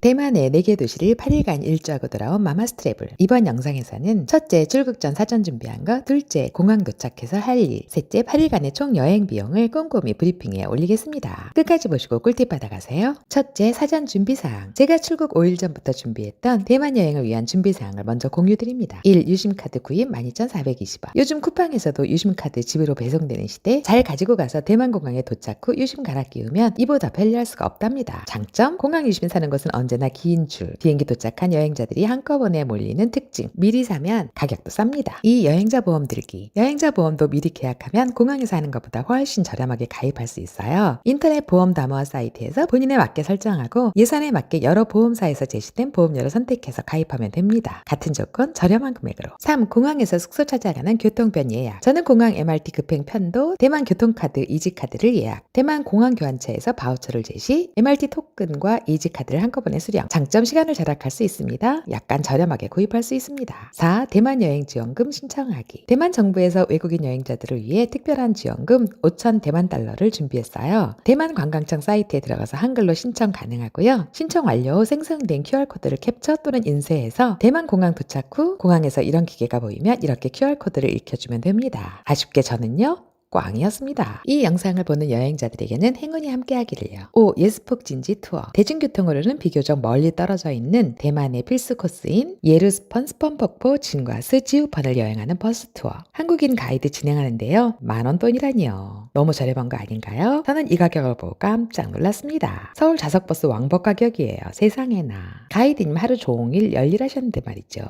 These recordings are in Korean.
대만의 4개 도시를 8일간 일주하고 돌아온 마마스 트래블. 이번 영상에서는 첫째 출국 전 사전 준비한 것, 둘째 공항 도착해서 할 일, 셋째 8일간의 총 여행 비용을 꼼꼼히 브리핑에 올리겠습니다. 끝까지 보시고 꿀팁 받아가세요. 첫째 사전 준비사항. 제가 출국 5일 전부터 준비했던 대만 여행을 위한 준비사항을 먼저 공유드립니다. 1. 유심카드 구입 12,420원. 요즘 쿠팡에서도 유심카드 집으로 배송되는 시대 잘 가지고 가서 대만 공항에 도착 후 유심 갈아 끼우면 이보다 편리할 수가 없답니다. 장점? 공항 유심 사는 곳은 언제 나 긴 줄. 비행기 도착한 여행자들이 한꺼번에 몰리는 특징. 미리 사면 가격도 쌉니다. 이 여행자 보험 들기. 여행자 보험도 미리 계약하면 공항에서 하는 것보다 훨씬 저렴하게 가입할 수 있어요. 인터넷 보험 담화 사이트에서 본인에 맞게 설정하고 예산에 맞게 여러 보험사에서 제시된 보험료를 선택해서 가입하면 됩니다. 같은 조건 저렴한 금액으로. 3. 공항에서 숙소 찾아가는 교통편 예약. 저는 공항 MRT 급행 편도 대만 교통카드 이지카드를 예약. 대만 공항 교환처에서 바우처를 제시, MRT 토큰과 이지카드를 한꺼번에 수령. 장점 시간을 절약할 수 있습니다. 약간 저렴하게 구입할 수 있습니다. 4. 대만 여행 지원금 신청하기. 대만 정부에서 외국인 여행자들을 위해 특별한 지원금 5천 대만 달러를 준비했어요. 대만 관광청 사이트에 들어가서 한글로 신청 가능하고요. 신청 완료 후 생성된 QR코드를 캡처 또는 인쇄해서 대만 공항 도착 후 공항에서 이런 기계가 보이면 이렇게 QR코드를 익혀주면 됩니다. 아쉽게 저는요. 꽝이었습니다. 이 영상을 보는 여행자들에게는 행운이 함께하기를요. 5. 예스폭 진지 투어. 대중교통으로는 비교적 멀리 떨어져 있는 대만의 필수 코스인 예루스펀 스펀폭포 진과스 지우펀을 여행하는 버스 투어. 한국인 가이드 진행하는데요. 만원 돈이라니요. 너무 저렴한 거 아닌가요? 저는 이 가격을 보고 깜짝 놀랐습니다. 서울 좌석버스 왕복 가격이에요. 세상에나. 가이드님 하루 종일 열일하셨는데 말이죠.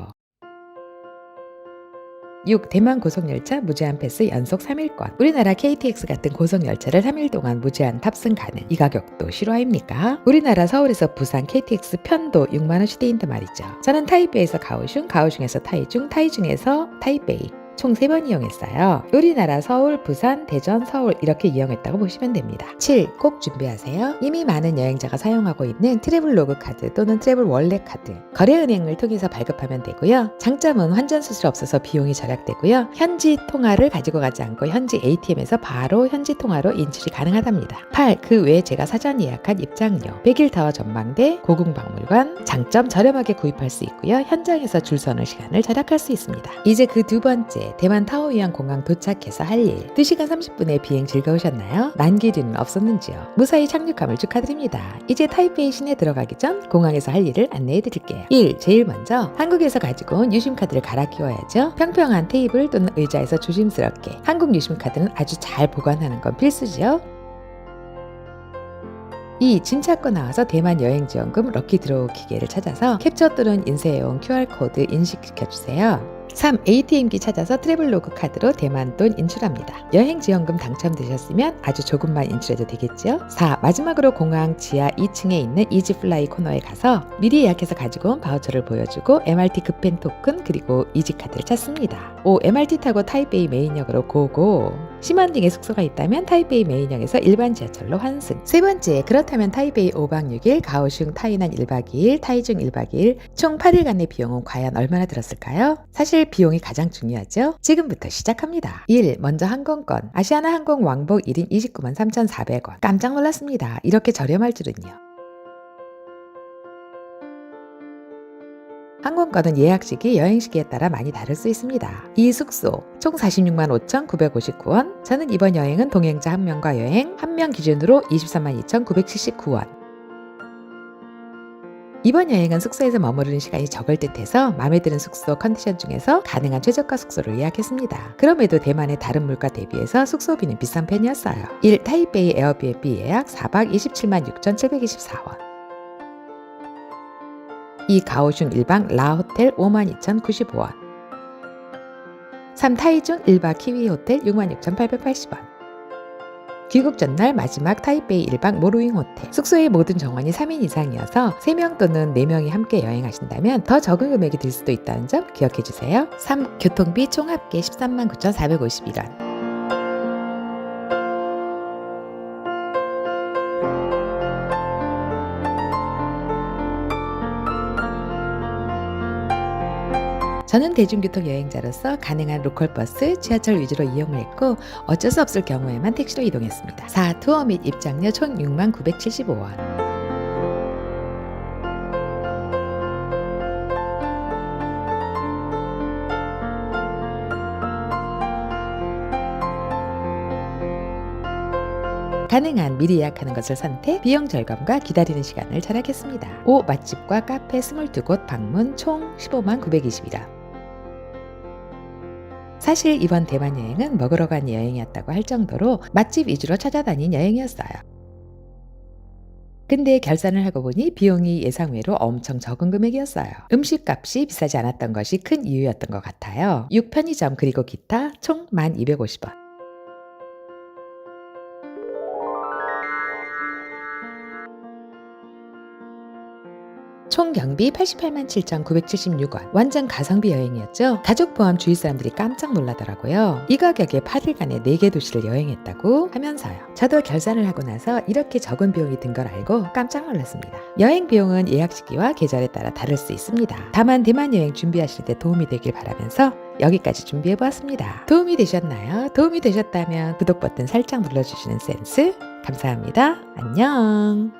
6. 대만 고속열차 무제한 패스 연속 3일권. 우리나라 KTX 같은 고속열차를 3일 동안 무제한 탑승 가능. 이 가격도 실화입니까? 우리나라 서울에서 부산 KTX 편도 6만원 시대인데 말이죠. 저는 타이베이에서 가오슝, 가오슝에서 타이중, 타이중에서 타이베이. 총 3번 이용했어요. 우리나라 서울, 부산, 대전, 서울 이렇게 이용했다고 보시면 됩니다. 7. 꼭 준비하세요. 이미 많은 여행자가 사용하고 있는 트래블 로그 카드 또는 트래블 월렛 카드. 거래은행을 통해서 발급하면 되고요. 장점은 환전 수수료 없어서 비용이 절약되고요. 현지 통화를 가지고 가지 않고 현지 ATM에서 바로 현지 통화로 인출이 가능하답니다. 8. 그 외에 제가 사전 예약한 입장료, 100일 타워 전망대, 고궁박물관, 장점 저렴하게 구입할 수 있고요. 현장에서 줄 서는 시간을 절약할 수 있습니다. 이제 그 두 번째 대만 타오이안 공항 도착해서 할 일. 2시간 30분의 비행 즐거우셨나요? 난기류는 없었는지요? 무사히 착륙함을 축하드립니다. 이제 타이페이 시내 들어가기 전 공항에서 할 일을 안내해 드릴게요. 1. 제일 먼저 한국에서 가지고 온 유심카드를 갈아 끼워야죠. 평평한 테이블 또는 의자에서 조심스럽게 한국 유심카드는 아주 잘 보관하는 건 필수죠. 2. 짐 찾고 나와서 대만 여행지원금 럭키 드로우 기계를 찾아서 캡처 또는 인쇄해온 QR코드 인식시켜주세요. 3. ATM기 찾아서 트래블로그 카드로 대만 돈 인출합니다. 여행 지원금 당첨되셨으면 아주 조금만 인출해도 되겠죠? 4. 마지막으로 공항 지하 2층에 있는 이지플라이 코너에 가서 미리 예약해서 가지고 온 바우처를 보여주고 MRT 급행 토큰 그리고 이지카드를 찾습니다. 5. MRT 타고 타이베이 메인역으로 고고. 시먼딩에 숙소가 있다면 타이베이 메인역에서 일반 지하철로 환승. 세 번째, 그렇다면 타이베이 5박 6일, 가오슝 타이난 1박 2일, 타이중 1박 2일, 총 8일간의 비용은 과연 얼마나 들었을까요? 사실 비용이 가장 중요하죠? 지금부터 시작합니다. 1. 먼저 항공권. 아시아나 항공 왕복 1인 29만 3,400원. 깜짝 놀랐습니다. 이렇게 저렴할 줄은요. 항공권은 예약 시기, 여행 시기에 따라 많이 다를 수 있습니다. 이 숙소 총 46만 5,959원. 저는 이번 여행은 동행자 한 명과 여행 한명 기준으로 23만 2,979원. 이번 여행은 숙소에서 머무르는 시간이 적을 듯해서 마음에 드는 숙소 컨디션 중에서 가능한 최저가 숙소를 예약했습니다. 그럼에도 대만의 다른 물가 대비해서 숙소비는 비싼 편이었어요. 1. 타이베이 에어비앤비 예약 4박 27만 6,724원. 2. 가오슝 1박 라호텔 52,095원 3. 타이중 1박 키위 호텔 66,880원 귀국 전날 마지막 타이베이 1박 모루잉 호텔 숙소의 모든 정원이 3인 이상이어서 3명 또는 4명이 함께 여행하신다면 더 적은 금액이 들 수도 있다는 점 기억해 주세요 3. 교통비 총 합계 13만 9,451원 저는 대중교통 여행자로서 가능한 로컬버스, 지하철 위주로 이용을 했고 어쩔 수 없을 경우에만 택시로 이동했습니다. 4. 투어 및 입장료 총 6만 975원. 가능한 미리 예약하는 것을 선택, 비용 절감과 기다리는 시간을 절약했습니다. 5. 맛집과 카페 22곳 방문 총 15만 921원. 사실 이번 대만 여행은 먹으러 간 여행이었다고 할 정도로 맛집 위주로 찾아다닌 여행이었어요. 근데 결산을 하고 보니 비용이 예상외로 엄청 적은 금액이었어요. 음식 값이 비싸지 않았던 것이 큰 이유였던 것 같아요. 6편의점 그리고 기타 총 1,250원. 총 경비 88만 7,976원. 완전 가성비 여행이었죠. 가족 포함 주위 사람들이 깜짝 놀라더라고요. 이 가격에 8일간의 4개 도시를 여행했다고 하면서요. 저도 결산을 하고 나서 이렇게 적은 비용이 든 걸 알고 깜짝 놀랐습니다. 여행 비용은 예약 시기와 계절에 따라 다를 수 있습니다. 다만 대만 여행 준비하실 때 도움이 되길 바라면서 여기까지 준비해 보았습니다. 도움이 되셨나요? 도움이 되셨다면 구독 버튼 살짝 눌러주시는 센스 감사합니다. 안녕.